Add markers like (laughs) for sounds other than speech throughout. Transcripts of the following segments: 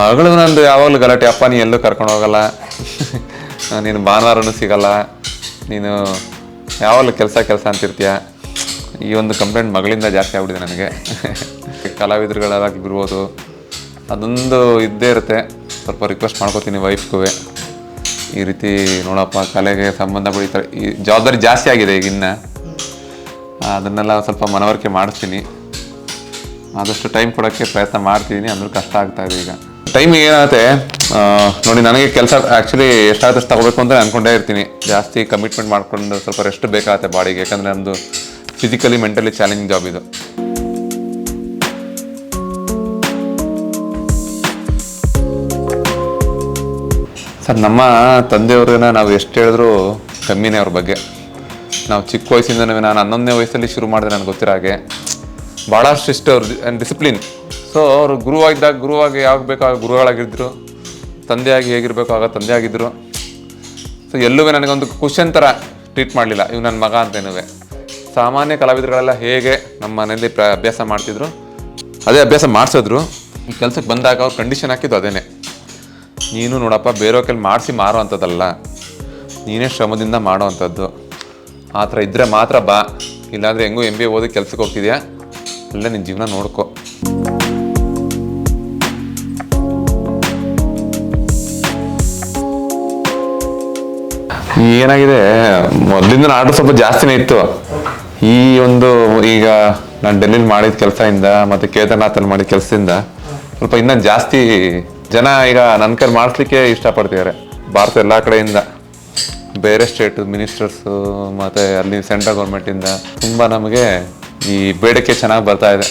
ಮಗಳು ನಂದು ಯಾವಾಗಲೂ ಗಲಾಟೆ, ಅಪ್ಪ, ನೀ ಎಲ್ಲೂ ಕರ್ಕೊಂಡು ಹೋಗಲ್ಲ. ನೀನು ಭಾನುವಾರನೂ ಸಿಗಲ್ಲ. ನೀನು ಯಾವಾಗಲೂ ಕೆಲಸ ಕೆಲಸ ಅಂತಿರ್ತೀಯ. ಈ ಒಂದು ಕಂಪ್ಲೇಂಟ್ ಮಗಳಿಂದ ಜಾಸ್ತಿ ಆಗ್ಬಿಟ್ಟಿದೆ ನನಗೆ. ಕಲಾವಿದರುಗಳಾಗಿರ್ಬೋದು ಅದೊಂದು ಇದ್ದೇ ಇರುತ್ತೆ. ಸ್ವಲ್ಪ ರಿಕ್ವೆಸ್ಟ್ ಮಾಡ್ಕೋತೀನಿ ವೈಫ್ಗೂ ಈ ರೀತಿ ನೋಡಪ್ಪ, ಕಲೆಗೆ ಸಂಬಂಧ ಪಡಿತಾರೆ ಈ ಜವಾಬ್ದಾರಿ ಜಾಸ್ತಿ ಆಗಿದೆ ಈಗಿನ್ನ. ಅದನ್ನೆಲ್ಲ ಸ್ವಲ್ಪ ಮನವರಿಕೆ ಮಾಡಿಸ್ತೀನಿ. ಆದಷ್ಟು ಟೈಮ್ ಕೊಡೋಕ್ಕೆ ಪ್ರಯತ್ನ ಮಾಡ್ತಿದ್ದೀನಿ ಅಂದರೂ ಕಷ್ಟ ಆಗ್ತಾಯಿದೆ ಈಗ. ಟೈಮ್ ಏನಾಗುತ್ತೆ ನೋಡಿ ನನಗೆ ಕೆಲಸ ಆ್ಯಕ್ಚುಲಿ ಎಷ್ಟಾದಷ್ಟು ತಗೋಬೇಕು ಅಂತ ಅಂದ್ಕೊಂಡೇ ಇರ್ತೀನಿ. ಜಾಸ್ತಿ ಕಮಿಟ್ಮೆಂಟ್ ಮಾಡ್ಕೊಂಡು ಸ್ವಲ್ಪ ರೆಸ್ಟ್ ಬೇಕಾಗುತ್ತೆ ಬಾಡಿಗೆ, ಯಾಕಂದರೆ ನಮ್ಮದು ಫಿಸಿಕಲಿ ಮೆಂಟಲಿ ಚಾಲೆಂಜಿಂಗ್ ಜಾಬ್ ಇದು. ಸರ್, ನಮ್ಮ ತಂದೆಯವ್ರನ್ನ ನಾವು ಎಷ್ಟು ಹೇಳಿದ್ರು ಕಮ್ಮಿನೇ ಅವ್ರ ಬಗ್ಗೆ. ನಾವು ಚಿಕ್ಕ ವಯಸ್ಸಿಂದನೂ ನಾನು ಹನ್ನೊಂದನೇ ವಯಸ್ಸಲ್ಲಿ ಶುರು ಮಾಡಿದೆ ನನಗೆ ಗೊತ್ತಿರೋ ಹಾಗೆ. ಭಾಳಷ್ಟು ಇಷ್ಟ ಅವ್ರ ಡಿಸಿಪ್ಲಿನ್ ಸೊ ಅವರು ಗುರುವಾಗಿದ್ದಾಗ ಗುರುವಾಗಿ ಯಾವಾಗ ಬೇಕೋ ಗುರುಗಳಾಗಿದ್ದರು ತಂದೆಯಾಗಿ ಹೇಗಿರಬೇಕು ಆಗ ತಂದೆ ಆಗಿದ್ದರು ಸೊ ಎಲ್ಲೂ ನನಗೊಂದು ಕ್ವಶನ್ ಥರ ಟ್ರೀಟ್ ಮಾಡಲಿಲ್ಲ. ಇವ್ ನನ್ನ ಮಗ ಅಂತೇನೂ ಸಾಮಾನ್ಯ ಕಲಾವಿದರುಗಳೆಲ್ಲ ಹೇಗೆ ನಮ್ಮ ಮನೆಯಲ್ಲಿ ಪ್ರ, ಅಭ್ಯಾಸ ಮಾಡ್ತಿದ್ರು. ಅದೇ ಅಭ್ಯಾಸ ಮಾಡಿಸಿದ್ರು. ಕೆಲಸಕ್ಕೆ ಬಂದಾಗ ಅವ್ರು ಕಂಡೀಷನ್ ಹಾಕಿದ್ದು ಅದೇನೆ. ನೀನು ನೋಡಪ್ಪ ಬೇರೆಯವ್ರ ಕೈಲಿ ಮಾಡಿಸಿ ಮಾರೋ ಅಂಥದ್ದಲ್ಲ ನೀನೇ ಶ್ರಮದಿಂದ ಮಾಡೋ ಅಂಥದ್ದು ಆ ಥರ ಇದ್ದರೆ ಮಾತ್ರ ಬಾ. ಇಲ್ಲಾಂದರೆ ಹೆಂಗೂ ಎಂ ಬಿ ಓದಿ ಕೆಲಸಕ್ಕೆ ಹೋಗ್ತಿದ್ಯಾ? ಅಲ್ಲೇ ನಿನ್ನ ಜೀವನ ನೋಡ್ಕೊ. ಏನಾಗಿದೆ? ಮೊದಲಿಂದ ಆರ್ಡರ್ ಸ್ವಲ್ಪ ಜಾಸ್ತಿನೇ ಇತ್ತು. ಈ ಒಂದು ಈಗ ನಾನು ಡೆಲ್ಲಿಲಿ ಮಾಡಿದ ಕೆಲಸದಿಂದ ಮತ್ತು ಕೇದಾರ್ನಾಥಲ್ಲಿ ಮಾಡಿದ ಕೆಲಸದಿಂದ ಸ್ವಲ್ಪ ಇನ್ನೂ ಜಾಸ್ತಿ ಜನ ಈಗ ನನ್ನ ಕೈ ಮಾಡಿಸ್ಲಿಕ್ಕೆ ಇಷ್ಟಪಡ್ತಿದ್ದಾರೆ. ಭಾರತ ಎಲ್ಲ ಕಡೆಯಿಂದ. ಬೇರೆ ಸ್ಟೇಟ್ ಮಿನಿಸ್ಟರ್ಸು ಮತ್ತು ಅಲ್ಲಿ ಸೆಂಟ್ರಲ್ ಗೌರ್ಮೆಂಟಿಂದ ತುಂಬ ನಮಗೆ ಈ ಬೇಡಿಕೆ ಚೆನ್ನಾಗಿ ಬರ್ತಾ ಇದೆ.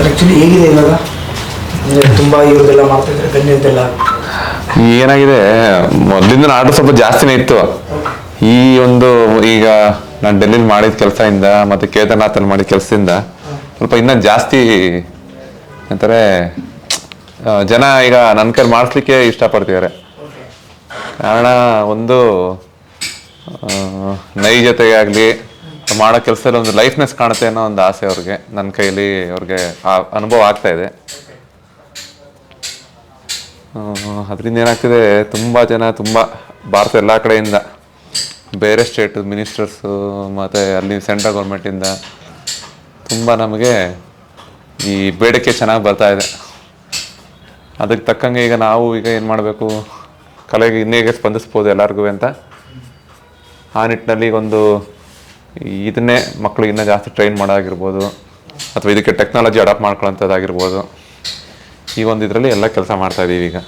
ಸರ್ ಹೇಗಿದೆ ಇವಾಗ? ಅಂದರೆ ತುಂಬ ಇವ್ರದ್ದೆಲ್ಲ ಏನಾಗಿದೆ? ಮೊದಲಿಂದ ಆರ್ಡರ್ ಸ್ವಲ್ಪ ಜಾಸ್ತಿನೇ ಇತ್ತು. ಈ ಒಂದು ಈಗ ನಾನು ಡೆಲ್ಲಿಲಿ ಮಾಡಿದ ಕೆಲಸದಿಂದ ಮತ್ತು ಕೇದಾರ್ನಾಥಲ್ಲಿ ಮಾಡಿದ ಕೆಲಸದಿಂದ ಸ್ವಲ್ಪ ಇನ್ನೂ ಜಾಸ್ತಿ ಅಂತಾರೆ ಜನ ಈಗ ನನ್ನ ಕೈಲಿ ಮಾಡಿಸ್ಲಿಕ್ಕೆ ಇಷ್ಟಪಡ್ತಿದ್ದಾರೆ. ಕಾರಣ ಒಂದು ನೈ ಆಗಲಿ ಮಾಡೋ ಕೆಲಸದಲ್ಲಿ ಒಂದು ಲೈಫ್ನೆಸ್ ಕಾಣುತ್ತೆ ಅನ್ನೋ ಒಂದು ಆಸೆ ಅವ್ರಿಗೆ. ನನ್ನ ಕೈಯಲ್ಲಿ ಅವ್ರಿಗೆ ಆ ಅನುಭವ ಆಗ್ತಾ ಇದೆ. ಅದರಿಂದ ಏನಾಗ್ತಿದೆ, ತುಂಬ ಜನ ತುಂಬ ಭಾರತ ಎಲ್ಲ ಕಡೆಯಿಂದ, ಬೇರೆ ಸ್ಟೇಟ್ ಮಿನಿಸ್ಟರ್ಸು ಮತ್ತು ಅಲ್ಲಿ ಸೆಂಟ್ರಲ್ ಗೌರ್ಮೆಂಟಿಂದ ತುಂಬ ನಮಗೆ ಈ ಬೇಡಿಕೆ ಚೆನ್ನಾಗಿ ಬರ್ತಾ ಇದೆ. ಅದಕ್ಕೆ ತಕ್ಕಂಗೆ ಈಗ ನಾವು ಈಗ ಏನು ಮಾಡಬೇಕು? ಕಲೆಗೆ ಇನ್ನೇಗೆ ಸ್ಪಂದಿಸ್ಬೋದು ಎಲ್ಲರಿಗೂ ಅಂತ. ಆ ನಿಟ್ಟಿನಲ್ಲಿ ಒಂದು ಇದನ್ನೇ ಮಕ್ಕಳಿಗೆ ಇನ್ನೂ ಜಾಸ್ತಿ ಟ್ರೈನ್ ಮಾಡೋದಾಗಿರ್ಬೋದು ಅಥವಾ ಇದಕ್ಕೆ ಟೆಕ್ನಾಲಜಿ ಅಡಾಪ್ಟ್ ಮಾಡ್ಕೊಳ್ಳೋಂಥದ್ದಾಗಿರ್ಬೋದು ಈ ಒಂದು ಇದರಲ್ಲಿ ಎಲ್ಲ ಕೆಲಸ ಮಾಡ್ತಾ ಇದ್ದೀವಿ ಈಗ.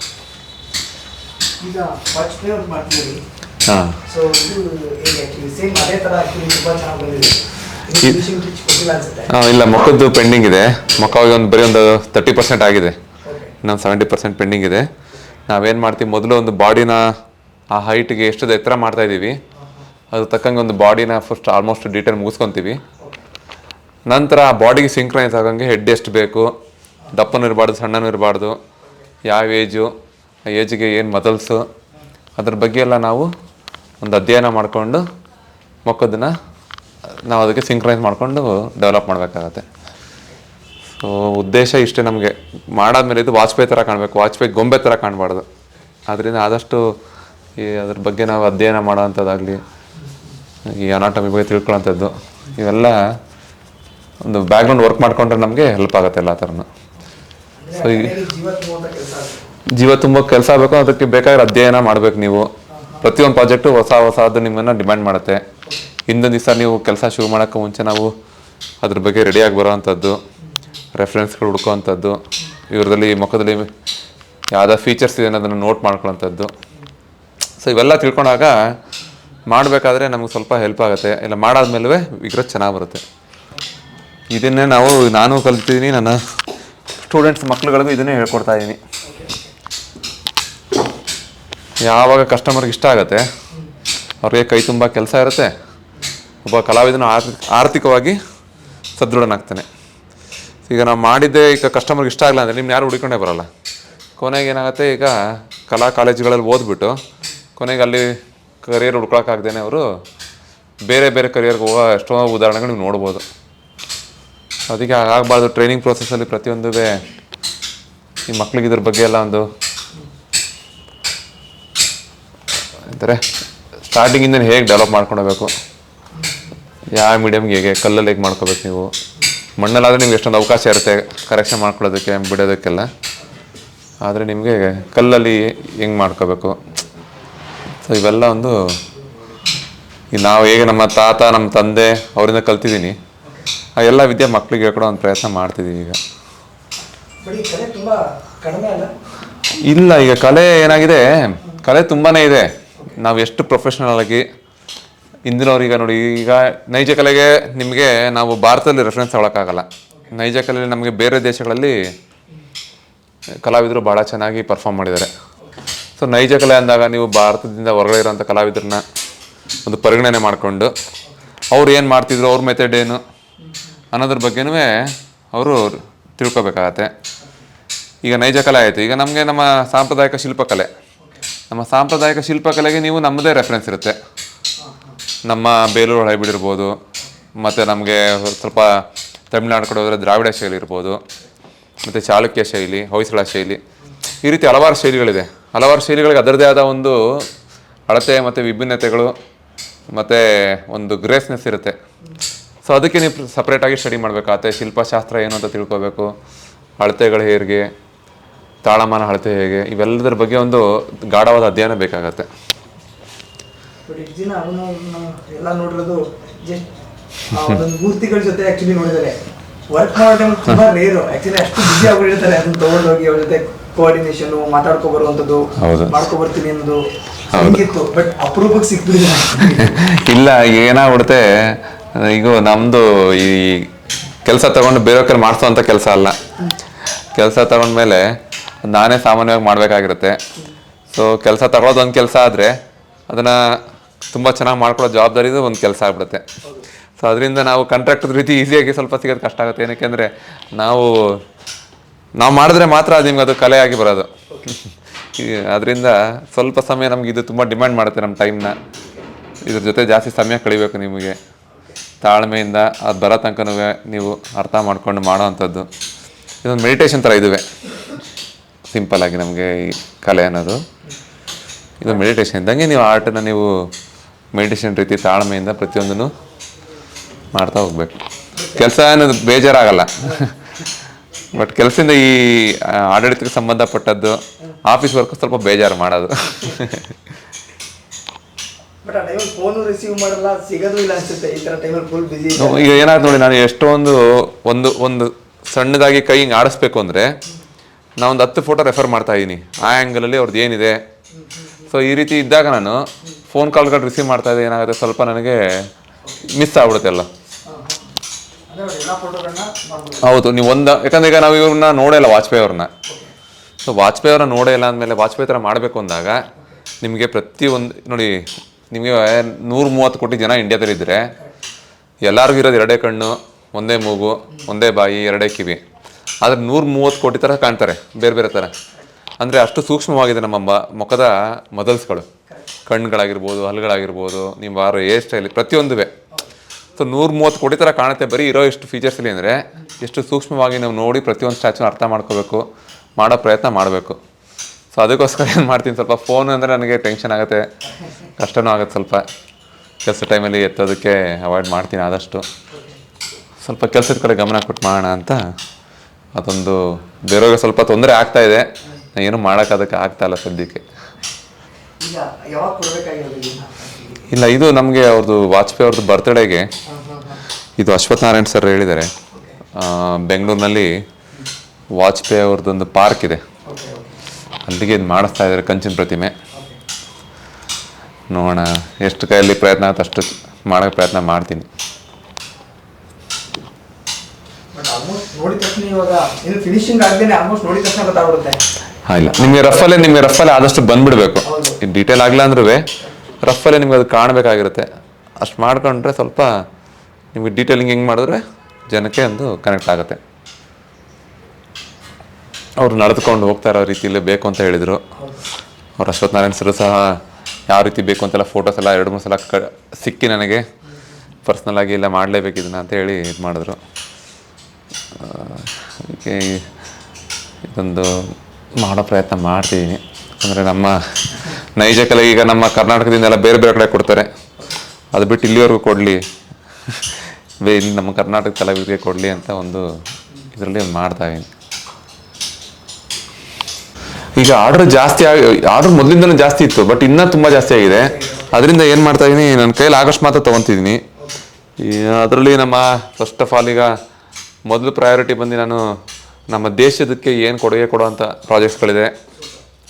ಹಾಂ. ಇಲ್ಲ ಮುಖದ್ದು ಪೆಂಡಿಂಗ್ ಇದೆ. ಮಕ್ಕಳಿಗೆ ಒಂದು ಬರೀ ಒಂದು ತರ್ಟಿ ಪರ್ಸೆಂಟ್ ಆಗಿದೆ. ಇನ್ನೊಂದು ಸೆವೆಂಟಿ ಪರ್ಸೆಂಟ್ ಪೆಂಡಿಂಗ್ ಇದೆ. ನಾವೇನು ಮಾಡ್ತೀವಿ ಮೊದಲು ಒಂದು ಬಾಡಿನ ಆ ಹೈಟ್ಗೆ ಎಷ್ಟು ಎತ್ತರ ಮಾಡ್ತಾ ಇದ್ದೀವಿ ಅದು ತಕ್ಕಂಗೆ ಒಂದು ಬಾಡಿನ ಫಸ್ಟ್ ಆಲ್ಮೋಸ್ಟ್ ಡೀಟೇಲ್ ಮುಗಿಸ್ಕೊತೀವಿ. ನಂತರ ಆ ಬಾಡಿಗೆ ಸಿಂಕ್ರೈಸ್ ಆಗಂಗೆ ಹೆಡ್ ಎಷ್ಟು ಬೇಕು, ದಪ್ಪನೂ ಇರಬಾರ್ದು, ಸಣ್ಣನೂ ಇರಬಾರ್ದು, ಯಾವ ಏಜು ಆ ಏಜ್ಗೆ ಏನು ಮದಲ್ಸು ಅದ್ರ ಬಗ್ಗೆ ಎಲ್ಲ ನಾವು ಒಂದು ಅಧ್ಯಯನ ಮಾಡಿಕೊಂಡು ಮೊಕ್ಕದನ್ನ ನಾವು ಅದಕ್ಕೆ ಸಿಂಕ್ರೈಸ್ ಮಾಡಿಕೊಂಡು ಡೆವಲಪ್ ಮಾಡಬೇಕಾಗತ್ತೆ. ಸೊ ಉದ್ದೇಶ ಇಷ್ಟೇ ನಮಗೆ. ಮಾಡಾದ್ಮೇಲೆ ಇದು ವಾಜಪೇಯಿ ಥರ ಕಾಣಬೇಕು. ವಾಜಪೇಯಿ ಗೊಂಬೆ ಥರ ಕಾಣಬಾರ್ದು. ಅದರಿಂದ ಆದಷ್ಟು ಈ ಅದ್ರ ಬಗ್ಗೆ ನಾವು ಅಧ್ಯಯನ ಮಾಡೋವಂಥದ್ದಾಗಲಿ ಈ ಅನಾಟಮಿ ಬಗ್ಗೆ ತಿಳ್ಕೊಳ್ಳೋಂಥದ್ದು. ಇವೆಲ್ಲ ಒಂದು ಬ್ಯಾಕ್ಗ್ರೌಂಡ್ ವರ್ಕ್ ಮಾಡಿಕೊಂಡ್ರೆ ನಮಗೆ ಹೆಲ್ಪ್ ಆಗುತ್ತೆ ಎಲ್ಲ ಥರನೂ ಸೊ ಈ ಜೀವ ತುಂಬ ಕೆಲಸ ಆಗಬೇಕು, ಅದಕ್ಕೆ ಬೇಕಾಗಿರೋ ಅಧ್ಯಯನ ಮಾಡಬೇಕು ನೀವು. ಪ್ರತಿಯೊಂದು ಪ್ರಾಜೆಕ್ಟು ಹೊಸ ಹೊಸದು ನಿಮ್ಮನ್ನು ಡಿಮ್ಯಾಂಡ್ ಮಾಡುತ್ತೆ. ಹಿಂದೊಂದು ದಿವಸ ನೀವು ಕೆಲಸ ಶುರು ಮಾಡೋಕ್ಕೆ ಮುಂಚೆ ನಾವು ಅದ್ರ ಬಗ್ಗೆ ರೆಡಿಯಾಗಿ ಬರೋವಂಥದ್ದು ರೆಫರೆನ್ಸ್ಗಳು ಹುಡ್ಕೋವಂಥದ್ದು ಇವ್ರದಲ್ಲಿ ಮುಖದಲ್ಲಿ ಯಾವುದೋ ಫೀಚರ್ಸ್ ಇದೆ ಅನ್ನೋದನ್ನು ನೋಟ್ ಮಾಡ್ಕೊಳ್ಳೋಂಥದ್ದು ಸೊ ಇವೆಲ್ಲ ತಿಳ್ಕೊಂಡಾಗ ಮಾಡಬೇಕಾದ್ರೆ ನಮಗೆ ಸ್ವಲ್ಪ ಹೆಲ್ಪ್ ಆಗುತ್ತೆ. ಇಲ್ಲ ಮಾಡಾದ್ಮೇಲೆ ವಿಗ್ರಹ ಚೆನ್ನಾಗಿ ಬರುತ್ತೆ. ಇದನ್ನೇ ನಾವು, ನಾನು ಕಲ್ತಿದ್ದೀನಿ ನನ್ನ ಸ್ಟೂಡೆಂಟ್ಸ್ ಮಕ್ಳುಗಳಿಗೂ ಇದನ್ನೇ ಹೇಳ್ಕೊಡ್ತಾ ಇದ್ದೀನಿ ಯಾವಾಗ ಕಸ್ಟಮರ್ಗೆ ಇಷ್ಟ ಆಗುತ್ತೆ, ಅವ್ರಿಗೆ ಕೈ ತುಂಬ ಕೆಲಸ ಇರುತ್ತೆ, ಒಬ್ಬ ಕಲಾವಿದನು ಆರ್ಥಿಕ ಆರ್ಥಿಕವಾಗಿ ಸದೃಢನಾಗ್ತಾನೆ. ಈಗ ನಾವು ಮಾಡಿದ್ದೇ ಈಗ ಕಸ್ಟಮರ್ಗೆ ಇಷ್ಟ ಆಗಲ್ಲ ಅಂದರೆ ನಿಮ್ಮ ಯಾರು ಹುಡ್ಕೊಂಡೇ ಬರಲ್ಲ. ಕೊನೆಗೆ ಏನಾಗುತ್ತೆ, ಈಗ ಕಲಾ ಕಾಲೇಜುಗಳಲ್ಲಿ ಓದ್ಬಿಟ್ಟು, ಕೊನೆಗೆ ಅಲ್ಲಿ ಕರಿಯರ್ ಹುಡ್ಕೊಳಕ್ಕಾಗ್ದೇ ಅವರು, ಬೇರೆ ಬೇರೆ ಕರಿಯರ್ಗೆ ಹೋಗೋ ಎಷ್ಟೋ ಉದಾಹರಣೆಗಳು ನೀವು ನೋಡ್ಬೋದು. ಅದಕ್ಕೆ ಆಗಬಾರ್ದು ಟ್ರೈನಿಂಗ್ ಪ್ರೊಸೆಸಲ್ಲಿ ಪ್ರತಿಯೊಂದು ಈ ಮಕ್ಳಿಗೆ ಇದ್ರ ಬಗ್ಗೆ ಎಲ್ಲ ಒಂದು ಅಂದರೆ ಸ್ಟಾರ್ಟಿಂಗಿಂದ ಹೇಗೆ ಡೆವಲಪ್ ಮಾಡ್ಕೊಳ್ಬೇಕು ಯಾವ ಮೀಡಿಯಮ್ಗೆ ಹೇಗೆ ಕಲ್ಲಲ್ಲಿ ಹೇಗೆ ಮಾಡ್ಕೋಬೇಕು ನೀವು? ಮಣ್ಣಲ್ಲಾದರೆ ನಿಮ್ಗೆ ಎಷ್ಟೊಂದು ಅವಕಾಶ ಇರುತ್ತೆ ಕರೆಕ್ಷನ್ ಮಾಡ್ಕೊಳ್ಳೋದಕ್ಕೆ, ಬಿಡೋದಕ್ಕೆಲ್ಲ. ಆದರೆ ನಿಮಗೆ ಕಲ್ಲಲ್ಲಿ ಹೆಂಗೆ ಮಾಡ್ಕೋಬೇಕು? ಸೊ ಇವೆಲ್ಲ ಒಂದು ನಾವು ಹೇಗೆ ನಮ್ಮ ತಾತ ನಮ್ಮ ತಂದೆ ಅವರಿಂದ ಕಲ್ತಿದ್ದೀನಿ. ಆ ಎಲ್ಲ ವಿದ್ಯೆ ಮಕ್ಕಳಿಗೆ ಹೇಳ್ಕೊಡೋ ಒಂದು ಪ್ರಯತ್ನ ಮಾಡ್ತಿದ್ದೀವಿ ಈಗ. ಇಲ್ಲ ಈಗ ಕಲೆ ಏನಾಗಿದೆ? ಕಲೆ ತುಂಬಾ ಇದೆ. ನಾವು ಎಷ್ಟು ಪ್ರೊಫೆಷನಲ್ ಆಗಿ ಇಂದಿನವ್ರೀಗ ನೋಡಿ ಈಗ ನೈಜ ಕಲೆಗೆ ನಿಮಗೆ ನಾವು ಭಾರತದಲ್ಲಿ ರೆಫರೆನ್ಸ್ ತಗೊಳಕ್ಕಾಗಲ್ಲ. ನೈಜ ಕಲೆಯಲ್ಲಿ ನಮಗೆ ಬೇರೆ ದೇಶಗಳಲ್ಲಿ ಕಲಾವಿದರು ಭಾಳ ಚೆನ್ನಾಗಿ ಪರ್ಫಾರ್ಮ್ ಮಾಡಿದ್ದಾರೆ. ಸೊ ನೈಜ ಕಲೆ ಅಂದಾಗ ನೀವು ಭಾರತದಿಂದ ಹೊರಗಡೆ ಇರೋಂಥ ಕಲಾವಿದರನ್ನ ಒಂದು ಪರಿಗಣನೆ ಮಾಡಿಕೊಂಡು ಅವ್ರು ಏನು ಮಾಡ್ತಿದ್ರು, ಅವ್ರ ಮೆಥಡ್ ಏನು ಅನ್ನೋದ್ರ ಬಗ್ಗೆನೂ ಅವರು ತಿಳ್ಕೊಬೇಕಾಗತ್ತೆ. ಈಗ ನೈಜ ಕಲೆ ಆಯಿತು. ಈಗ ನಮಗೆ ನಮ್ಮ ಸಾಂಪ್ರದಾಯಿಕ ಶಿಲ್ಪಕಲೆ. ನಮ್ಮ ಸಾಂಪ್ರದಾಯಿಕ ಶಿಲ್ಪಕಲೆಗೆ ನೀವು ನಮ್ಮದೇ ರೆಫರೆನ್ಸ್ ಇರುತ್ತೆ. ನಮ್ಮ ಬೇಲೂರು ಹಳೆಬೀಡು ಇರ್ಬೋದು, ಮತ್ತು ನಮಗೆ ಸ್ವಲ್ಪ ತಮಿಳ್ನಾಡು ಕಡೆ ಹೋದರೆ ದ್ರಾವಿಡ ಶೈಲಿ ಇರ್ಬೋದು, ಮತ್ತು ಚಾಲುಕ್ಯ ಶೈಲಿ, ಹೊಯ್ಸಳ ಶೈಲಿ. ಈ ರೀತಿ ಹಲವಾರು ಶೈಲಿಗಳಿದೆ. ಹಲವಾರು ಶೈಲಿಗಳಿಗೆ ಅದರದೇ ಆದ ಒಂದು ಅಳತೆ ಮತ್ತು ವಿಭಿನ್ನತೆಗಳು ಮತ್ತು ಒಂದು ಗ್ರೇಸ್ನೆಸ್ ಇರುತ್ತೆ. ಸೊ ಅದಕ್ಕೆ ನೀವು ಸಪ್ರೇಟಾಗಿ ಸ್ಟಡಿ ಮಾಡಬೇಕಾಗತ್ತೆ ಶಿಲ್ಪಶಾಸ್ತ್ರ ಏನು ಅಂತ ತಿಳ್ಕೊಬೇಕು. ಅಳತೆಗಳು ಹೇಗೆ? ತಾಳಮಾನ ಅಳತೆ ಹೇಗೆ? ಇವೆಲ್ಲದರ ಬಗ್ಗೆ ಒಂದು ಗಾಢವಾದ ಅಧ್ಯಯನ ಬೇಕಾಗತ್ತೆ. ಮೂರ್ತಿಗಳ ಜೊತೆ ಆಕ್ಚುಲಿ ನೋಡಿದರೆ. ವರ್ಕ್ ಮಾಡೋ ಟೈಮ್ ತುಂಬಾ ರೇರು ಆಕ್ಚುಲಿ ಅಷ್ಟು ಬಿಸಿ ಆಗಿರ್ತಾರೆ ಅದನ್ನ ತಗೊಂಡೋಗಿ ಅವ್ರ ಜೊತೆ ಕೋಆರ್ಡಿನೇಷನ್ ಮಾತಾಡ್ಕೊ ಬರುವಂತದ್ದು. ಮಾಡ್ಕೊ ಬರ್ತೀನಿ ಅನ್ನೋದು ಹಂಗಿತ್ತು? ಬಟ್ ಅಪರೂಪಕ್ಕೆ (laughs) ಇಲ್ಲ ಏನಾಗ್ಬಿಡುತ್ತೆ ಈಗ ನಮ್ಮದು ಈ ಕೆಲಸ ತಗೊಂಡು ಬೇರೆ ಮಾಡಿಸೋ ಅಂತ ಕೆಲಸ ಅಲ್ಲ. ಕೆಲಸ ತಗೊಂಡ್ಮೇಲೆ ನಾನೇ ಸಾಮಾನ್ಯವಾಗಿ ಮಾಡಬೇಕಾಗಿರುತ್ತೆ. ಸೊ ಕೆಲಸ ತಗೊಳ್ಳೋದು ಒಂದು ಕೆಲಸ ಆದರೆ ಅದನ್ನು ತುಂಬ ಚೆನ್ನಾಗಿ ಮಾಡ್ಕೊಳ್ಳೋ ಜವಾಬ್ದಾರಿದು ಒಂದು ಕೆಲಸ ಆಗ್ಬಿಡುತ್ತೆ. ಸೊ ಅದರಿಂದ ನಾವು ಕಾಂಟ್ರಾಕ್ಟದ ರೀತಿ ಈಸಿಯಾಗಿ ಸ್ವಲ್ಪ ಸಿಗೋದು ಕಷ್ಟ ಆಗುತ್ತೆ. ಏನಕ್ಕೆ ಅಂದರೆ ನಾವು ನಾವು ಮಾಡಿದ್ರೆ ಮಾತ್ರ ಅದು ನಿಮ್ಗೆ ಅದು ಕಲೆಯಾಗಿ ಬರೋದು. ಅದರಿಂದ ಸ್ವಲ್ಪ ಸಮಯ ನಮ್ಗೆ ಇದು ತುಂಬ ಡಿಮ್ಯಾಂಡ್ ಮಾಡುತ್ತೆ ನಮ್ಮ ಟೈಮ್ನ. ಇದ್ರ ಜೊತೆ ಜಾಸ್ತಿ ಸಮಯ ಕಳಿಬೇಕು ನಿಮಗೆ. ತಾಳ್ಮೆಯಿಂದ ಅದು ಬರೋ ತನಕನೂ ನೀವು ಅರ್ಥ ಮಾಡ್ಕೊಂಡು ಮಾಡೋ ಅಂಥದ್ದು. ಇದೊಂದು ಮೆಡಿಟೇಷನ್ ಥರ ಇದುವೆ. ಸಿಂಪಲ್ ಆಗಿ ನಮಗೆ ಈ ಕಲೆ ಅನ್ನೋದು. ಇದು ಮೆಡಿಟೇಷನ್ ಇದ್ದಂಗೆ ನೀವು ಆರ್ಟನ್ನು ನೀವು ಮೆಡಿಟೇಷನ್ ರೀತಿ ತಾಳ್ಮೆಯಿಂದ ಪ್ರತಿಯೊಂದನ್ನು ಮಾಡ್ತಾ ಹೋಗ್ಬೇಕು. ಕೆಲಸ ಅನ್ನೋದು ಬೇಜಾರಾಗಲ್ಲ. ಬಟ್ ಕೆಲಸದಿಂದ ಈ ಆಡಳಿತಕ್ಕೆ ಸಂಬಂಧಪಟ್ಟದ್ದು ಆಫೀಸ್ ವರ್ಕ್ ಸ್ವಲ್ಪ ಬೇಜಾರು ಮಾಡೋದು. ಈಗ ಏನಾದ್ರು ನೋಡಿ ನಾನು ಎಷ್ಟೊಂದು ಒಂದು ಒಂದು ಸಣ್ಣದಾಗಿ ಕೈ ಹಿಂಗೆ ಆಡಿಸ್ಬೇಕು ಅಂದರೆ ನಾನು ಒಂದು ಹತ್ತು ಫೋಟೋ ರೆಫರ್ ಮಾಡ್ತಾ ಇದ್ದೀನಿ. ಆ ಆ್ಯಂಗಲಲ್ಲಿ ಅವ್ರದ್ದು ಏನಿದೆ. ಸೊ ಈ ರೀತಿ ಇದ್ದಾಗ ನಾನು ಫೋನ್ ಕಾಲ್ಗಳು ರಿಸೀವ್ ಮಾಡ್ತಾ ಇದ್ದೆ ಏನಾಗುತ್ತೆ? ಸ್ವಲ್ಪ ನನಗೆ ಮಿಸ್ ಆಗ್ಬಿಡುತ್ತೆ ಎಲ್ಲ ಅಂದ್ರೆ ಅವ್ರು ಎಲ್ಲ ಫೋಟೋಗಳನ್ನ ಮಾಡ್ಬೋದು ಹೌದು ನೀವು ಒಂದು ಯಾಕಂದ್ರೆ ಈಗ ನಾವು ಇವ್ರನ್ನ ನೋಡೇ ಇಲ್ಲ ವಾಜಪೇಯಿ ಅವ್ರನ್ನ. ಸೊ ವಾಜಪೇಯಿ ಅವ್ರನ್ನ ನೋಡೇ ಇಲ್ಲ ಅಂದಮೇಲೆ ವಾಜಪೇಯಿ ಥರ ಮಾಡಬೇಕು ಅಂದಾಗ ನಿಮಗೆ ಪ್ರತಿಯೊಂದು ನೋಡಿ ನಿಮಗೆ ನೂರ ಮೂವತ್ತು ಕೋಟಿ ಜನ ಇಂಡಿಯಾದಲ್ಲಿ ಇದ್ದರೆ ಎಲ್ಲರಿಗೂ ಇರೋದು ಎರಡೇ ಕಣ್ಣು ಒಂದೇ ಮೂಗು ಒಂದೇ ಬಾಯಿ ಎರಡೇ ಕಿವಿ. ಆದರೆ ನೂರ ಮೂವತ್ತು ಕೋಟಿ ಥರ ಕಾಣ್ತಾರೆ ಬೇರೆ ಬೇರೆ ಥರ. ಅಂದರೆ ಅಷ್ಟು ಸೂಕ್ಷ್ಮವಾಗಿದೆ ನಮ್ಮ ಮುಖದ ಮದಲ್ಸ್ಗಳು. ಕಣ್ಣುಗಳಾಗಿರ್ಬೋದು ಹಲ್ಗಳಾಗಿರ್ಬೋದು ನಿಮ್ಮ ವಾರ ಹೇರ್ ಸ್ಟೈಲ್ ಪ್ರತಿಯೊಂದುವೆ. ಸೊ ನೂರ ಮೂವತ್ತು ಕೋಟಿ ಥರ ಕಾಣುತ್ತೆ. ಬರೀ ಇರೋ ಎಷ್ಟು ಫೀಚರ್ಸ್ ಇಲ್ಲಿ ಅಂದರೆ ಎಷ್ಟು ಸೂಕ್ಷ್ಮವಾಗಿ ನಾವು ನೋಡಿ ಪ್ರತಿಯೊಂದು ಸ್ಟ್ಯಾಚುನ ಅರ್ಥ ಮಾಡ್ಕೋಬೇಕು, ಮಾಡೋ ಪ್ರಯತ್ನ ಮಾಡಬೇಕು. ಸೊ ಅದಕ್ಕೋಸ್ಕರ ಏನು ಮಾಡ್ತೀನಿ, ಸ್ವಲ್ಪ ಫೋನ್ ಅಂದರೆ ನನಗೆ ಟೆನ್ಷನ್ ಆಗುತ್ತೆ. ಕಷ್ಟನೂ ಆಗುತ್ತೆ ಸ್ವಲ್ಪ. ಕೆಲಸ ಟೈಮಲ್ಲಿ ಎತ್ತೋದಕ್ಕೆ ಅವಾಯ್ಡ್ ಮಾಡ್ತೀನಿ ಆದಷ್ಟು. ಸ್ವಲ್ಪ ಕೆಲಸದ ಕಡೆ ಗಮನ ಕೊಟ್ಟು ಮಾಡೋಣ ಅಂತ ಅದೊಂದು ಬೇರೆಯವ್ರಿಗೆ ಸ್ವಲ್ಪ ತೊಂದರೆ ಆಗ್ತಾ ಇದೆ. ನಾನು ಏನು ಮಾಡೋಕ್ಕೆ ಅದಕ್ಕೆ ಆಗ್ತಾ ಇಲ್ಲ ಸದ್ಯಕ್ಕೆ. ಇಲ್ಲ ಇದು ನಮಗೆ ಅವ್ರದ್ದು ವಾಜಪೇಯಿ ಅವ್ರದ್ದು ಬರ್ತ್ಡೇಗೆ ಇದು ಅಶ್ವಥ್ ನಾರಾಯಣ್ ಸರ್ ಹೇಳಿದ್ದಾರೆ ಬೆಂಗಳೂರಿನಲ್ಲಿ ವಾಜಪೇಯಿ ಅವ್ರದ್ದೊಂದು ಪಾರ್ಕ್ ಇದೆ. ಅಲ್ಲಿಗೆ ಇದು ಮಾಡಿಸ್ತಾ ಇದ್ದಾರೆ ಕಂಚಿನ ಪ್ರತಿಮೆ. ನೋಡೋಣ ಎಷ್ಟು ಕೈಯಲ್ಲಿ ಪ್ರಯತ್ನ ಆಯ್ತು ಅಷ್ಟು ಮಾಡೋಕ್ಕೆ ಪ್ರಯತ್ನ ಮಾಡ್ತೀನಿ. ಇಲ್ಲ. ನಿಮಗೆ ರಫಲ್ಲೇ ನಿಮಗೆ ರಫಲ್ಲೇ ಆದಷ್ಟು ಬಂದ್ಬಿಡ್ಬೇಕು. ಡೀಟೇಲ್ ಆಗಲ್ಲ ಅಂದ್ರೂ ರಫಲ್ಲೇ ನಿಮ್ಗೆ ಅದು ಕಾಣಬೇಕಾಗಿರುತ್ತೆ. ಅಷ್ಟು ಮಾಡ್ಕೊಂಡ್ರೆ ಸ್ವಲ್ಪ ನಿಮಗೆ ಡೀಟೇಲಿಂಗ್ ಹೆಂಗೆ ಮಾಡಿದ್ರೆ ಜನಕ್ಕೆ ಒಂದು ಕನೆಕ್ಟ್ ಆಗುತ್ತೆ. ಅವರು ನಡೆದುಕೊಂಡು ಹೋಗ್ತಾ ಇರೋ ರೀತಿಯಲ್ಲಿ ಬೇಕು ಅಂತ ಹೇಳಿದರು. ಅವ್ರು ಅಶ್ವಥ್ ನಾರಾಯಣ್ ಸರ್ ಸಹ ಯಾವ ರೀತಿ ಬೇಕು ಅಂತೆಲ್ಲ ಫೋಟೋಸ್ ಎಲ್ಲ ಎರಡು, ಮೂರು ಸಲ ಕ, ಸಿಕ್ಕಿ ನನಗೆ. ಪರ್ಸ್ನಲ್ ಆಗಿ ಇಲ್ಲ ಮಾಡಲೇಬೇಕು ಇದನ್ನ ಅಂತ ಹೇಳಿ ಇದು ಮಾಡಿದ್ರು. ಅದಕ್ಕೆ ಇದೊಂದು ಮಾಡೋ ಪ್ರಯತ್ನ ಮಾಡ್ತಿದ್ದೀನಿ ಅಂದರೆ ನಮ್ಮ ನೈಜ ಕಲೆ ಈಗ ನಮ್ಮ ಕರ್ನಾಟಕದಿಂದ ಎಲ್ಲ ಬೇರೆ ಬೇರೆ ಕಡೆ ಕೊಡ್ತಾರೆ. ಅದು ಬಿಟ್ಟು ಇಲ್ಲಿವರೆಗೂ ಕೊಡಲಿ. ಬೇ, ಇಲ್ಲಿ ನಮ್ಮ ಕರ್ನಾಟಕ ಕಲಾವಿದರಿಗೆ ಕೊಡಲಿ ಅಂತ ಒಂದು ಇದರಲ್ಲಿ ಮಾಡ್ತಾ ಇದ್ದೀನಿ. ಈಗ ಆರ್ಡರ್ ಜಾಸ್ತಿ ಆಗಿ, ಆರ್ಡರ್ ಮೊದಲಿಂದನೂ ಜಾಸ್ತಿ ಇತ್ತು, ಬಟ್ ಇನ್ನೂ ತುಂಬ ಜಾಸ್ತಿ ಆಗಿದೆ. ಅದರಿಂದ ಏನು ಮಾಡ್ತಾ ಇದ್ದೀನಿ, ನನ್ನ ಕೈಯಲ್ಲಿ ಆಗಷ್ಟು ಮಾತ್ರ ತೊಗೊತಿದ್ದೀನಿ. ಅದರಲ್ಲಿ ನಮ್ಮ ಫಸ್ಟ್ ಆಫ್ ಆಲ್ ಈಗ ಮೊದಲು ಪ್ರಯಾರಿಟಿ ಬಂದು ನಾನು ನಮ್ಮ ದೇಶದಕ್ಕೆ ಏನು ಕೊಡುಗೆ ಕೊಡುವಂಥ ಪ್ರಾಜೆಕ್ಟ್ಸ್ಗಳಿದೆ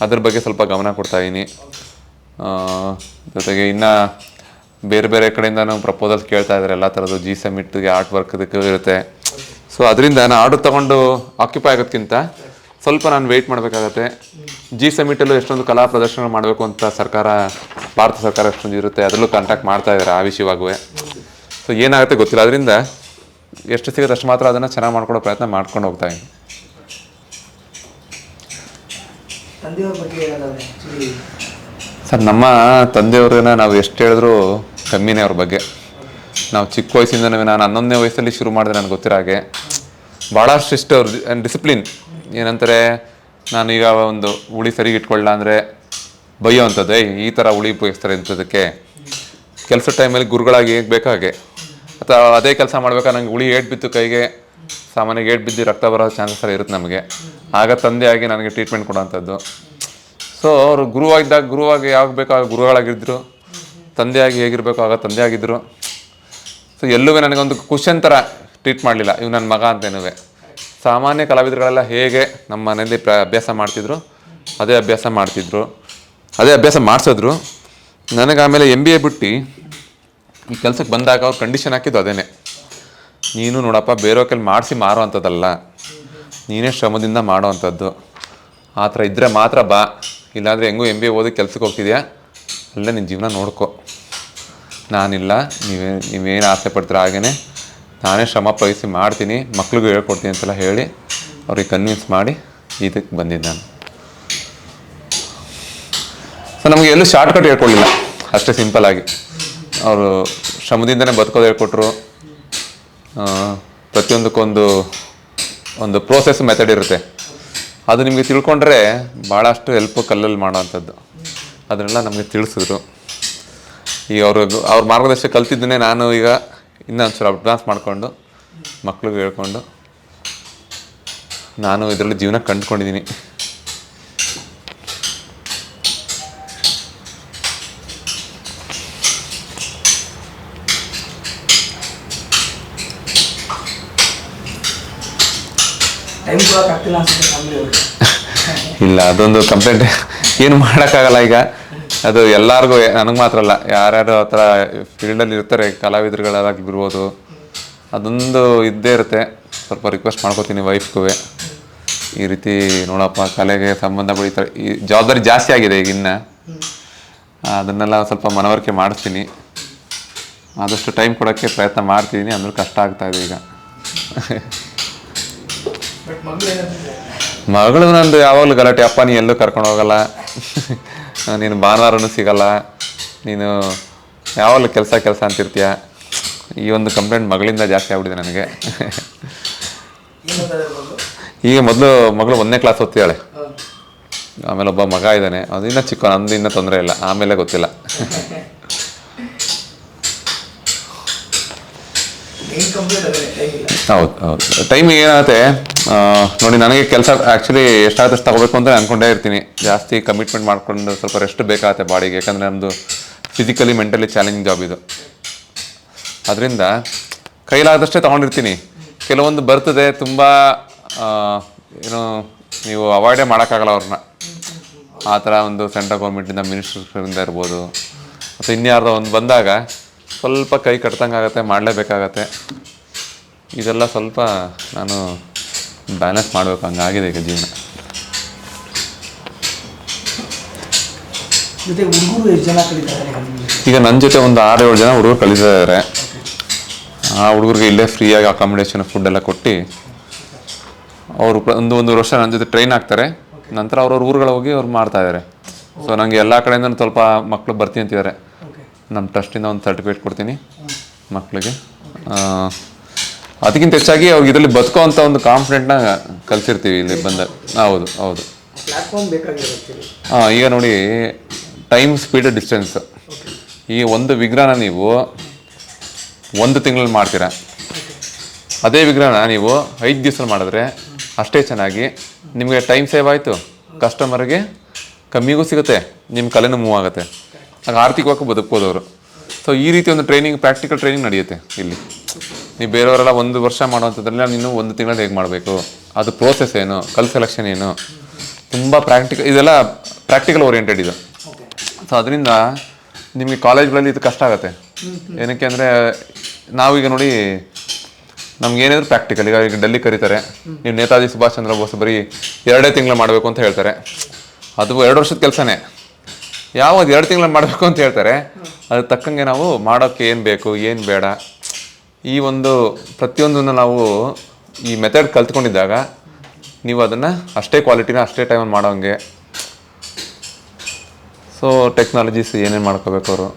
ಅದ್ರ ಬಗ್ಗೆ ಸ್ವಲ್ಪ ಗಮನ ಕೊಡ್ತಾ ಇದ್ದೀನಿ ಜೊತೆಗೆ ಇನ್ನು ಬೇರೆ ಬೇರೆ ಕಡೆಯಿಂದನೂ ಪ್ರಪೋಸಲ್ಸ್ ಕೇಳ್ತಾ ಇದ್ದಾರೆ ಎಲ್ಲ ಥರದ್ದು ಜಿ ಸಮಿಟ್ಗೆ ಆರ್ಟ್ ವರ್ಕ್ದಕ್ಕೆ ಇರುತ್ತೆ ಸೊ ಅದರಿಂದ ನಾನು ಆರ್ಡರ್ ತೊಗೊಂಡು ಆಕ್ಯುಪೈ ಆಗೋದಕ್ಕಿಂತ ಸ್ವಲ್ಪ ನಾನು ವೆಯ್ಟ್ ಮಾಡಬೇಕಾಗತ್ತೆ. ಜಿ ಸಮಿಟಲ್ಲೂ ಎಷ್ಟೊಂದು ಕಲಾ ಪ್ರದರ್ಶನ ಮಾಡಬೇಕು ಅಂತ ಸರ್ಕಾರ, ಭಾರತ ಸರ್ಕಾರ ಎಷ್ಟೊಂದು ಇರುತ್ತೆ, ಅದರಲ್ಲೂ ಕಾಂಟ್ಯಾಕ್ಟ್ ಮಾಡ್ತಾ ಇದ್ದಾರೆ ಆ ವಿಷಯವಾಗುವೆ ಸೊ ಏನಾಗುತ್ತೆ ಗೊತ್ತಿಲ್ಲ. ಅದರಿಂದ ಎಷ್ಟು ಸಿಗುತ್ತೆ ಅಷ್ಟು ಮಾತ್ರ ಅದನ್ನು ಚೆನ್ನಾಗಿ ಮಾಡ್ಕೊಡೋ ಪ್ರಯತ್ನ ಮಾಡ್ಕೊಂಡು ಹೋಗ್ತಾ ಇದ್ದೀನಿ. ಸರ್, ನಮ್ಮ ತಂದೆಯವ್ರನ್ನ ನಾವು ಎಷ್ಟು ಹೇಳಿದ್ರು ಕಮ್ಮಿನೇ ಅವ್ರ ಬಗ್ಗೆ. ನಾವು ಚಿಕ್ಕ ವಯಸ್ಸಿಂದ ನಾನು ಹನ್ನೊಂದನೇ ವಯಸ್ಸಲ್ಲಿ ಶುರು ಮಾಡಿದೆ ನನಗೆ ಗೊತ್ತಿರೋ ಹಾಗೆ. ಭಾಳ ಶಿಸ್ಟ್ ಅವ್ರ ಡಿಸಿಪ್ಲಿನ್ ಏನಂತಾರೆ, ನಾನು ಈಗ ಒಂದು ಹುಳಿ ಸರಿಗೆ ಇಟ್ಕೊಳ್ಳ ಅಂದರೆ ಬೈಯೋ ಅಂಥದ್ದು ಈ ಥರ ಹುಳಿ ಉಪಯೋಗಿಸ್ತಾರೆ ಇಂಥದಕ್ಕೆ ಕೆಲಸ ಟೈಮಲ್ಲಿ ಗುರುಗಳಾಗಿ ಹೇಗೆ ಬೇಕೋ ಹಾಗೆ. ಅಥವಾ ಅದೇ ಕೆಲಸ ಮಾಡ್ಬೇಕಾದ್ರೆ ನಂಗೆ ಹುಳಿ ಏಟ್ ಬಿತ್ತು ಕೈಗೆ, ಸಾಮಾನ್ಯವಾಗಿ ಏಟ್ ಬಿದ್ದು ರಕ್ತ ಬರೋ ಚಾನ್ಸಸ್ ಇರುತ್ತೆ ನಮಗೆ. ಆಗ ತಂದೆಯಾಗಿ ನನಗೆ ಟ್ರೀಟ್ಮೆಂಟ್ ಕೊಡೋಂಥದ್ದು. ಸೊ ಅವರು ಗುರುವಾಗಿದ್ದಾಗ ಗುರುವಾಗಿ ಯಾವಾಗ ಬೇಕೋ ಆಗ ಗುರುಗಳಾಗಿದ್ದರು ತಂದೆಯಾಗಿ ಹೇಗಿರಬೇಕು ಆಗ ತಂದೆ ಆಗಿದ್ದರು ಸೊ ಎಲ್ಲೂ ನನಗೊಂದು ಕ್ವಶನ್ ಥರ ಟ್ರೀಟ್ ಮಾಡಲಿಲ್ಲ. ಇವು ನನ್ನ ಮಗ ಅಂತೇನೂ ಸಾಮಾನ್ಯ ಕಲಾವಿದರುಗಳೆಲ್ಲ ಹೇಗೆ ನಮ್ಮ ಮನೆಯಲ್ಲಿ ಪ್ರ, ಅಭ್ಯಾಸ ಮಾಡ್ತಿದ್ರು, ಅದೇ ಅಭ್ಯಾಸ ಮಾಡ್ತಿದ್ರು, ಅದೇ ಅಭ್ಯಾಸ ಮಾಡಿಸಿದ್ರು. ನನಗೆ ಆಮೇಲೆ ಎಂ ಬಿ ಎ ಬಿಟ್ಟು ಈ ಕೆಲಸಕ್ಕೆ ಬಂದಾಗ ಅವ್ರು ಕಂಡೀಷನ್ ಹಾಕಿದ್ದು ಅದೇನೆ. ನೀನು ನೋಡಪ್ಪ ಬೇರೆಯವ್ರ ಕೆಲ ಮಾಡಿಸಿ ಮಾರೋ ಅಂಥದ್ದಲ್ಲ ನೀನೇ ಶ್ರಮದಿಂದ ಮಾಡೋವಂಥದ್ದು ಆ ಥರ ಇದ್ದರೆ ಮಾತ್ರ ಬಾ. ಇಲ್ಲಾಂದರೆ ಹೆಂಗೂ ಎಂ ಬಿ ಎ ಓದಿ ಕೆಲ್ಸಕ್ಕೆ ಹೋಗ್ತಿದ್ಯಾ? ಅಲ್ಲೇ ನಿನ್ನ ಜೀವನ ನೋಡ್ಕೊ. ನಾನಿಲ್ಲ, ನೀವೇ, ನೀವೇನು ಆಸೆ ಪಡ್ತೀರ ಹಾಗೇ ನಾನೇ ಶ್ರಮ ಪಹಿಸಿ ಮಾಡ್ತೀನಿ, ಮಕ್ಳಿಗೂ ಹೇಳ್ಕೊಡ್ತೀನಿ ಅಂತೆಲ್ಲ ಹೇಳಿ ಅವ್ರಿಗೆ ಕನ್ವಿನ್ಸ್ ಮಾಡಿ ಇದಕ್ಕೆ ಬಂದಿದ್ದೆ ನಾನು. ಸೊ ನಮಗೆ ಎಲ್ಲೂ ಶಾರ್ಟ್ಕಟ್ ಹೇಳ್ಕೊಳ್ಳಿಲ್ಲ ಅಷ್ಟೇ ಸಿಂಪಲ್ಲಾಗಿ ಅವರು ಶ್ರಮದಿಂದನೇ ಬದುಕೋದು ಹೇಳ್ಕೊಟ್ರು. ಪ್ರತಿಯೊಂದಕ್ಕೊಂದು ಒಂದು ಪ್ರೋಸೆಸ್ ಮೆಥಡ್ ಇರುತ್ತೆ. ಅದು ನಿಮಗೆ ತಿಳ್ಕೊಂಡ್ರೆ ಭಾಳಷ್ಟು ಹೆಲ್ಪ್ ಕಲ್ಲಲ್ಲಿ ಮಾಡೋವಂಥದ್ದು. ಅದನ್ನೆಲ್ಲ ನಮಗೆ ತಿಳಿಸಿದ್ರು. ಈಗ ಅವರು ಅವ್ರ ಮಾರ್ಗದರ್ಶಕ ಕಲ್ತಿದ್ದನ್ನೇ ನಾನು ಈಗ ಸ್ವಲ್ಪ ಅಡ್ವಾನ್ಸ್ ಮಾಡಿಕೊಂಡು ಮಕ್ಳಿಗೆ ಹೇಳ್ಕೊಂಡು ನಾನು ಇದರಲ್ಲಿ ಜೀವನ ಕಂಡುಕೊಂಡಿದ್ದೀನಿ. (laughs) ಇಲ್ಲ, ಅದೊಂದು ಕಂಪ್ಲೇಂಟ್ ಏನು ಮಾಡೋಕ್ಕಾಗಲ್ಲ ಈಗ. ಅದು ಎಲ್ಲರಿಗೂ, ನನಗೆ ಮಾತ್ರ ಅಲ್ಲ, ಯಾರ್ಯಾರು ಆ ಥರ ಫೀಲ್ಡಲ್ಲಿ ಇರ್ತಾರೆ ಕಲಾವಿದರುಗಳಾಗಿರ್ಬೋದು ಅದೊಂದು ಇದ್ದೇ ಇರುತ್ತೆ. ಸ್ವಲ್ಪ ರಿಕ್ವೆಸ್ಟ್ ಮಾಡ್ಕೋತೀನಿ ವೈಫ್ಗೂ ಈ ರೀತಿ ನೋಡಪ್ಪ, ಕಲೆಗೆ ಸಂಬಂಧ ಬೆಳೀತಾರೆ ಈ ಜವಾಬ್ದಾರಿ ಜಾಸ್ತಿ ಆಗಿದೆ ಈಗ ಇನ್ನು. ಅದನ್ನೆಲ್ಲ ಸ್ವಲ್ಪ ಮನವರಿಕೆ ಮಾಡಿಸ್ತೀನಿ. ಆದಷ್ಟು ಟೈಮ್ ಕೊಡೋಕ್ಕೆ ಪ್ರಯತ್ನ ಮಾಡ್ತಿದ್ದೀನಿ ಅಂದ್ರೆ ಕಷ್ಟ ಆಗ್ತಾ ಇದೆ ಈಗ. (laughs) ಮಗಳು ನಂದು ಯಾವಾಗಲೂ ಗಲಾಟೆ ಅಪ್ಪ ನೀ ಎಲ್ಲೂ ಕರ್ಕೊಂಡು ಹೋಗಲ್ಲ. (laughs) ನೀನು ಭಾನುವಾರನೂ ಸಿಗಲ್ಲ. ನೀನು ಯಾವಾಗಲೂ ಕೆಲಸ ಕೆಲಸ ಅಂತಿರ್ತೀಯ. ಈ ಒಂದು ಕಂಪ್ಲೇಂಟ್ ಮಗಳಿಂದ ಜಾಸ್ತಿ ಆಗ್ಬಿಟ್ಟಿದೆ ನನಗೆ. ಈಗ ಮೊದಲು ಮಗಳು ಒಂದನೇ ಕ್ಲಾಸ್ ಓದ್ತಿದ್ದಾಳೆ. ಆಮೇಲೆ ಒಬ್ಬ ಮಗ ಇದ್ದಾನೆ. ಅದು ಇನ್ನೂ ಚಿಕ್ಕ ನಂದು ಇನ್ನೂ ತೊಂದರೆ ಇಲ್ಲ. ಆಮೇಲೆ ಗೊತ್ತಿಲ್ಲ. (laughs) ಹೌದು ಹೌದು. ಟೈಮಿಗೆ ಏನಾಗುತ್ತೆ ನೋಡಿ, ನನಗೆ ಕೆಲಸ ಆ್ಯಕ್ಚುಲಿ ಎಷ್ಟಾದಷ್ಟು ತಗೋಬೇಕು ಅಂತ ಅಂದ್ಕೊಂಡೇ ಇರ್ತೀನಿ. ಜಾಸ್ತಿ ಕಮಿಟ್ಮೆಂಟ್ ಮಾಡಿಕೊಂಡು ಸ್ವಲ್ಪ ರೆಸ್ಟ್ ಬೇಕಾಗುತ್ತೆ ಬಾಡಿಗೆ, ಯಾಕಂದರೆ ನಮ್ಮದು ಫಿಸಿಕಲಿ ಮೆಂಟಲಿ ಚಾಲೆಂಜಿಂಗ್ ಜಾಬ್ ಇದು. ಅದರಿಂದ ಕೈಲಾದಷ್ಟೇ ತೊಗೊಂಡಿರ್ತೀನಿ. ಕೆಲವೊಂದು ಬರ್ತದೆ, ತುಂಬ ಏನು, ನೀವು ಅವಾಯ್ಡೇ ಮಾಡೋಕ್ಕಾಗಲ್ಲ ಅವ್ರನ್ನ. ಆ ಥರ ಒಂದು ಸೆಂಟ್ರಲ್ ಗೌರ್ಮೆಂಟಿಂದ ಮಿನಿಸ್ಟರ್ಸ್ಗಳಿಂದ ಇರ್ಬೋದು. ಮತ್ತು ಇನ್ಯಾರ್ದೋ ಒಂದು ಬಂದಾಗ ಸ್ವಲ್ಪ ಕೈ ಕಟ್ದಂಗೆ ಆಗುತ್ತೆ ಮಾಡಲೇಬೇಕಾಗತ್ತೆ. ಇದೆಲ್ಲ ಸ್ವಲ್ಪ ನಾನು ಬ್ಯಾಲೆನ್ಸ್ ಮಾಡಬೇಕು ಹಂಗಾಗಿದೆ ಈಗ ಜೀವನ. ಈಗ ನನ್ನ ಜೊತೆ ಒಂದು ಆರು ಏಳು ಜನ ಹುಡುಗರು ಕಲಿತಾ ಇದ್ದಾರೆ ಆ ಹುಡುಗರಿಗೆ ಇಲ್ಲೇ ಫ್ರೀಯಾಗಿ ಅಕಾಮಿಡೇಷನ್ ಫುಡ್ ಎಲ್ಲ ಕೊಟ್ಟು ಅವರು ಒಂದು ಒಂದು ವರ್ಷ ನನ್ನ ಜೊತೆ ಟ್ರೈನ್ ಆಗ್ತಾರೆ. ನಂತರ ಅವ್ರವ್ರ ಊರುಗಳ ಹೋಗಿ ಅವ್ರು ಮಾಡ್ತಾ ಇದ್ದಾರೆ. ಸೊ ನನಗೆ ಎಲ್ಲ ಕಡೆಯಿಂದ ಸ್ವಲ್ಪ ಮಕ್ಕಳು ಬರ್ತೀನಿ ಅಂತಿದ್ದಾರೆ. ನಮ್ಮ ಟ್ರಸ್ಟಿಂದ ಒಂದು ಸರ್ಟಿಫಿಕೇಟ್ ಕೊಡ್ತೀನಿ ಮಕ್ಕಳಿಗೆ. ಅದಕ್ಕಿಂತ ಹೆಚ್ಚಾಗಿ ಅವ್ರಿಗೆ ಇದರಲ್ಲಿ ಬದುಕೋ ಅಂತ ಒಂದು ಕಾನ್ಫಿಡೆಂಟ್ನ ಕಲಿಸಿರ್ತೀವಿ ಇಲ್ಲಿ ಬಂದ ಹೌದು ಹೌದು. ಹಾಂ ಈಗ ನೋಡಿ ಟೈಮ್ ಸ್ಪೀಡ್ ಡಿಸ್ಟೆನ್ಸ್ ಈ ಒಂದು ವಿಗ್ರಹನ ನೀವು ಒಂದು ತಿಂಗಳಲ್ಲಿ ಮಾಡ್ತೀರಾ. ಅದೇ ವಿಗ್ರಹನ ನೀವು ಐದು ದಿವಸ ಮಾಡಿದ್ರೆ ಅಷ್ಟೇ ಚೆನ್ನಾಗಿ ನಿಮಗೆ ಟೈಮ್ ಸೇವ್ ಆಯಿತು. ಕಸ್ಟಮರ್ಗೆ ಕಮ್ಮಿಗೂ ಸಿಗುತ್ತೆ ನಿಮ್ಮ ಕಲೆನೂ ಮೂವ್ ಆಗುತ್ತೆ. ಆಗ ಆರ್ಥಿಕವಾಗಿ ಬದುಕ್ಬೋದು ಅವರು ಸೊ ಈ ರೀತಿ ಒಂದು ಟ್ರೈನಿಂಗ್ ಪ್ರಾಕ್ಟಿಕಲ್ ಟ್ರೈನಿಂಗ್ ನಡೆಯುತ್ತೆ ಇಲ್ಲಿ. ನೀವು ಬೇರೆಯವರೆಲ್ಲ ಒಂದು ವರ್ಷ ಮಾಡುವಂಥದ್ರಲ್ಲಿ ನೀನು ಒಂದು ತಿಂಗಳು ಹೇಗೆ ಮಾಡಬೇಕು? ಅದು ಪ್ರೋಸೆಸ್ ಏನು? ಕಲ್ ಸೆಲೆಕ್ಷನ್ ಏನು? ತುಂಬ ಪ್ರಾಕ್ಟಿಕಲ್ ಇದೆಲ್ಲ ಪ್ರಾಕ್ಟಿಕಲ್ ಓರಿಯೆಂಟೆಡ್ ಇದು. ಸೊ ಅದರಿಂದ ನಿಮಗೆ ಕಾಲೇಜ್ಗಳಲ್ಲಿ ಇದು ಕಷ್ಟ ಆಗುತ್ತೆ. ಏನಕ್ಕೆ ಅಂದರೆ, ನಾವೀಗ ನೋಡಿ, ನಮ್ಗೆ ಪ್ರಾಕ್ಟಿಕಲ್ ಈಗ ಈಗ ಡೆಲ್ಲಿ ಕರೀತಾರೆ. ನೀವು ನೇತಾಜಿ ಸುಭಾಷ್ ಚಂದ್ರ ಬೋಸ್ ಬರೀ ಎರಡೇ ತಿಂಗಳು ಮಾಡಬೇಕು ಅಂತ ಹೇಳ್ತಾರೆ. ಅದು ಎರಡು ವರ್ಷದ ಕೆಲಸನೇ. ಯಾವಾಗ ಎರಡು ತಿಂಗಳು ಮಾಡಬೇಕು ಅಂತ ಹೇಳ್ತಾರೆ. ಅದಕ್ಕೆ ತಕ್ಕಂಗೆ ನಾವು ಮಾಡೋಕ್ಕೆ ಏನು ಬೇಕು, ಏನು ಬೇಡ. ಈ ಒಂದು ಪ್ರತಿಯೊಂದನ್ನು ನಾವು ಈ ಮೆಥಡ್ ಕಲ್ತ್ಕೊಂಡಿದ್ದಾಗ ನೀವು ಅದನ್ನು ಅಷ್ಟೇ ಕ್ವಾಲಿಟಿನ ಅಷ್ಟೇ ಟೈಮಲ್ಲಿ ಮಾಡೋಂಗೆ. ಸೊ ಟೆಕ್ನಾಲಜೀಸ್ ಏನೇನು ಮಾಡ್ಕೋಬೇಕು ಅವರು?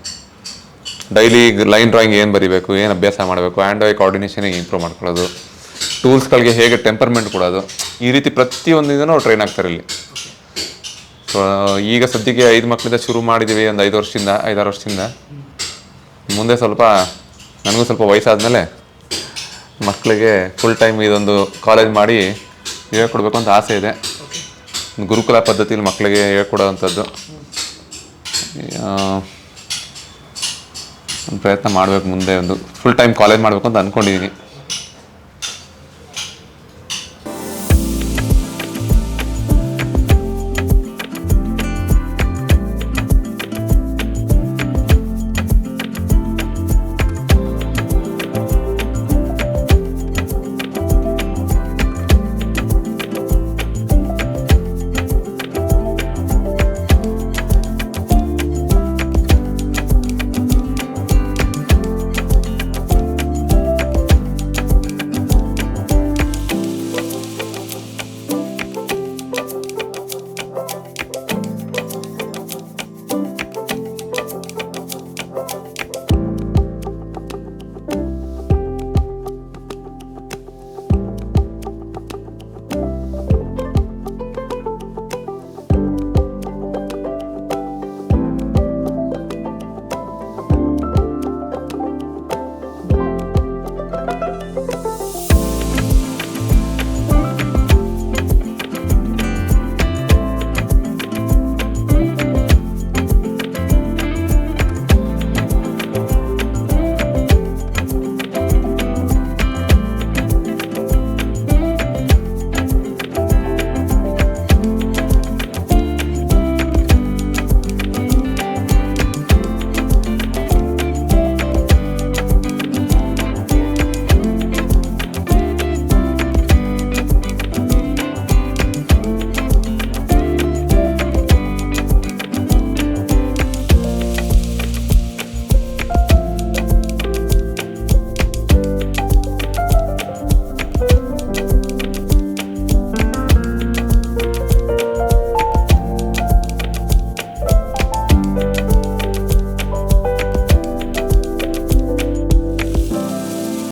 ಡೈಲಿ ಲೈನ್ ಡ್ರಾಯಿಂಗ್ ಏನು ಬರಿಬೇಕು, ಏನು ಅಭ್ಯಾಸ ಮಾಡಬೇಕು ಆ್ಯಂಡ್ ಐ ಕೋಆರ್ಡಿನೇಷನ್ ಇಂಪ್ರೂವ್ ಮಾಡ್ಕೊಳ್ಳೋದು. ಟೂಲ್ಸ್ಗಳಿಗೆ ಹೇಗೆ ಟೆಂಪರ್ಮೆಂಟ್ ಕೊಡೋದು, ಈ ರೀತಿ ಪ್ರತಿಯೊಂದಿಗೂ ಅವ್ರು ಟ್ರೈನ್ ಆಗ್ತಾರೆ ಇಲ್ಲಿ. ಸೊ ಈಗ ಸದ್ಯಕ್ಕೆ ಐದು ಮಕ್ಕಳಿಂದ ಶುರು ಮಾಡಿದ್ದೀವಿ ಒಂದು ಐದು ವರ್ಷದಿಂದ, ಐದಾರು ವರ್ಷದಿಂದ. ಮುಂದೆ ಸ್ವಲ್ಪ, ನನಗೂ ಸ್ವಲ್ಪ ವಯಸ್ಸಾದಮೇಲೆ ಮಕ್ಕಳಿಗೆ ಫುಲ್ ಟೈಮ್ ಇದೊಂದು ಕಾಲೇಜ್ ಮಾಡಿ ಹೇಳ್ಕೊಡ್ಬೇಕು ಅಂತ ಆಸೆ ಇದೆ. ಗುರುಕುಲ ಪದ್ಧತಿಯಲ್ಲಿ ಮಕ್ಕಳಿಗೆ ಹೇಳ್ಕೊಡೋವಂಥದ್ದು ಒಂದು ಪ್ರಯತ್ನ ಮಾಡಬೇಕು ಮುಂದೆ ಒಂದು ಫುಲ್ ಟೈಮ್ ಕಾಲೇಜ್ ಮಾಡಬೇಕು ಅಂತ ಅಂದ್ಕೊಂಡಿದ್ದೀನಿ